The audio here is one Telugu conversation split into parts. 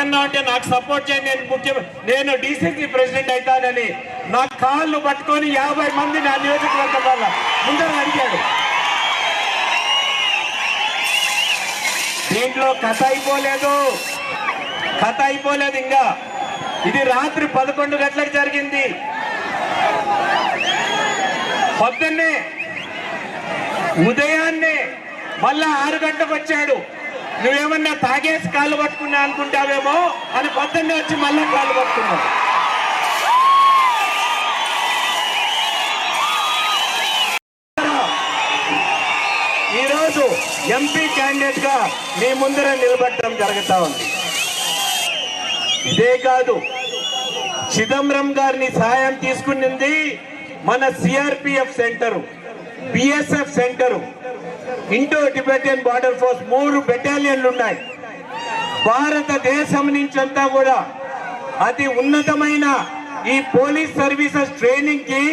పక్కన అంటే నాకు సపోర్ట్ చేయండి. నేను ముఖ్య నేను డిసిసి ప్రెసిడెంట్ అవుతానని నా కాళ్ళు పట్టుకొని యాభై మంది నా నియోజకవర్గం వల్ల ముందర అడిగాడు. దీంట్లో కథ అయిపోలేదు? కథ అయిపోలేదు ఇంకా. ఇది రాత్రి పదకొండు గంటలకు జరిగింది. పొద్దున్నే ఉదయాన్నే మళ్ళా ఆరు గంటలకు వచ్చాడు. నువ్వేమన్నా తాగేసి కాళ్ళు పట్టుకున్నా అనుకుంటావేమో అని పొద్దున్నే వచ్చి మళ్ళా కాళ్ళు పట్టుకున్నావు. ఈరోజు ఎంపీ క్యాండిడేట్గా మీ ముందర నిలబడటం జరుగుతా ఉంది. ఇదే కాదు చిదంబరం గారిని సహాయం తీసుకునింది మన CRPF centre BSF centre. Indo Tibetan border force మూడు బెటాలియన్లు ఉన్నాయి. భారతదేశం నుంచంతా కూడా అతి ఉన్నతమైన ఈ పోలీస్ సర్వీసెస్ ట్రైనింగ్కి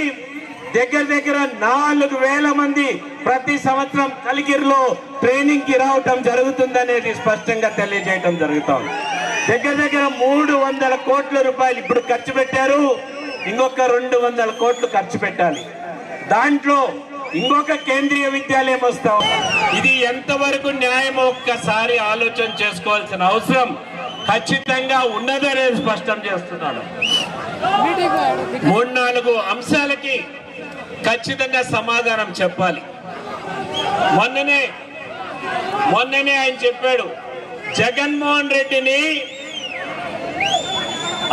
దగ్గర దగ్గర నాలుగు వేల మంది ప్రతి సంవత్సరం కలిగిరిలో ట్రైనింగ్కి రావటం జరుగుతుందనేది స్పష్టంగా తెలియజేయటం జరుగుతుంది. దగ్గర దగ్గర మూడు వందల కోట్ల రూపాయలు ఇప్పుడు ఖర్చు పెట్టారు. ఇంకొక రెండు వందల కోట్లు ఖర్చు పెట్టాలి. దాంట్లో ఇంకొక కేంద్రీయ విద్యాలయం వస్తాం. ఇది ఎంతవరకు న్యాయం ఒక్కసారి ఆలోచన చేసుకోవాల్సిన అవసరం ఖచ్చితంగా ఉన్నదనేది స్పష్టం చేస్తున్నాను. మూడు నాలుగు అంశాలకి ఖచ్చితంగా సమాధానం చెప్పాలి. మొన్ననే మొన్ననే ఆయన చెప్పాడు జగన్మోహన్ రెడ్డిని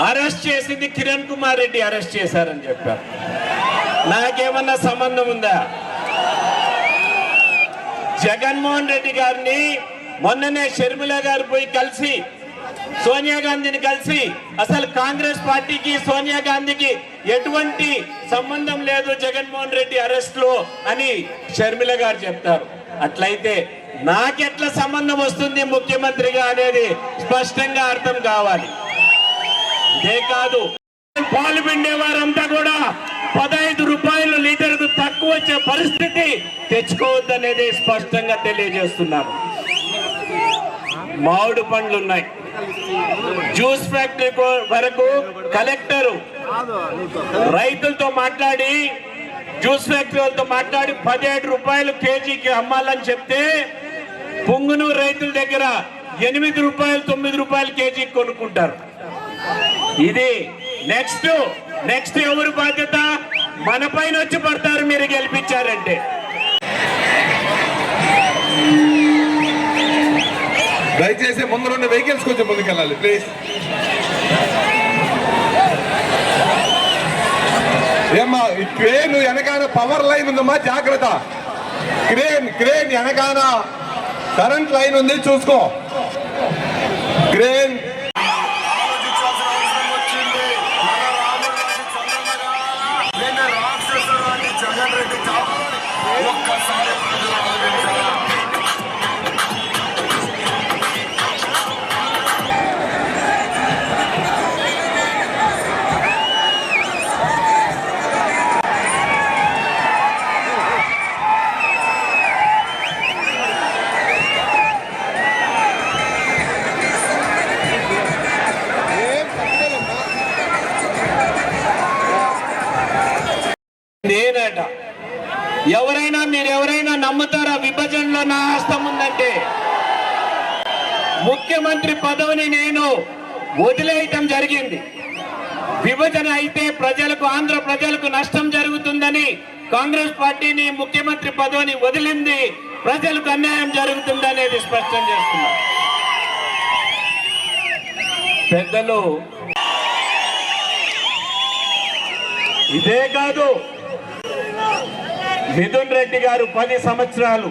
అరెస్ట్ చేసింది కిరణ్ కుమార్ రెడ్డి అరెస్ట్ చేశారని చెప్పారు. నాకేమన్నా సంబంధం ఉందా? జగన్మోహన్ రెడ్డి గారిని మొన్ననే షర్మిల గారు పోయి కలిసి సోనియా గాంధీని కలిసి అసలు కాంగ్రెస్ పార్టీకి సోనియా గాంధీకి ఎటువంటి సంబంధం లేదు జగన్మోహన్ రెడ్డి అరెస్ట్లో అని షర్మిల గారు చెప్తారు. అట్లయితే నాకెట్లా సంబంధం వస్తుంది ముఖ్యమంత్రిగా అనేది స్పష్టంగా అర్థం కావాలి. ఇదే కాదు. పాలు పిండే వారంతా కూడా పదహైదు రూపాయలు లీటర్ తక్కువ వచ్చే పరిస్థితి తెచ్చుకోవద్దనేది స్పష్టంగా తెలియజేస్తున్నాను మామిడి పండ్లు ఉన్నాయి. జ్యూస్ ఫ్యాక్టరీ వరకు కలెక్టర్ రైతులతో మాట్లాడి జ్యూస్ ఫ్యాక్టరీ వాళ్ళతో మాట్లాడి పదిహేడు రూపాయలు కేజీకి అమ్మాలని చెప్తే పొంగును రైతుల దగ్గర ఎనిమిది రూపాయలు తొమ్మిది రూపాయలు కేజీకి కొనుక్కుంటారు. ఇది నెక్స్ట్ నెక్స్ట్ ఎవరు బాధ్యత? మన పైన వచ్చి పడతారు మీరు గెలిపించారంటే. దయచేసి ముందు వెహికల్స్ కొంచెం ముందుకెళ్ళాలి ప్లీజ్. ఏమ్మా ఈ క్రేన్ వెనకాల పవర్ లైన్ ఉందమ్మా జాగ్రత్త. క్రేన్ క్రేన్ వెనకాల కరెంట్ లైన్ ఉంది చూసుకో. క్రేన్ నేనట ఎవరైనా మీరు ఎవరైనా నమ్ముతారా? విభజనలో నా హస్తం ఉందంటే. ముఖ్యమంత్రి పదవిని నేను వదిలేయటం జరిగింది. విభజన అయితే ప్రజలకు ఆంధ్ర ప్రజలకు నష్టం జరుగుతుందని కాంగ్రెస్ పార్టీని ముఖ్యమంత్రి పదవిని వదిలింది. ప్రజలకు అన్యాయం జరుగుతుందనేది స్పష్టం చేస్తున్నా. పెద్దలు ఇదే కాదు. మిథున్ రెడ్డి గారు పది సంవత్సరాలు.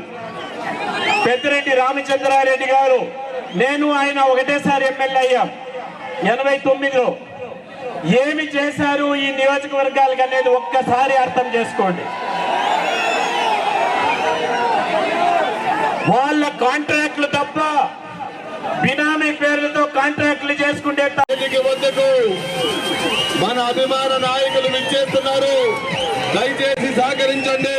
పెద్దిరెడ్డి రామచంద్రారెడ్డి గారు నేను ఆయన ఒకటేసారి ఎమ్మెల్యే అయ్యాం ఎనభై తొమ్మిదిలో. ఏమి చేశారు ఈ నియోజకవర్గాలకు అనేది ఒక్కసారి అర్థం చేసుకోండి. వాళ్ళ కాంట్రాక్ట్లు తప్ప బినామీ పేర్లతో కాంట్రాక్ట్లు చేసుకుంటే వద్దకు మన అభిమాన నాయకులు విచ్చేస్తున్నారు. దయచేసి సహకరించండి.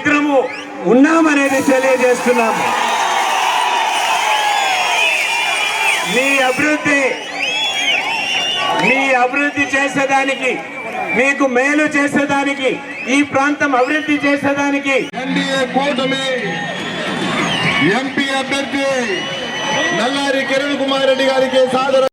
కార్యక్రమం ఉన్నామనేది తెలియజేస్తున్నాము. మీ అభివృద్ధి మీ అభివృద్ధి చేసేదానికి మీకు మేలు చేసేదానికి ఈ ప్రాంతం అభివృద్ధి చేసేదానికి ఎన్డీఏ కూటమి ఎంపీ అభ్యర్థి నల్లారి కిరణ్ కుమార్ రెడ్డి గారికి సాదర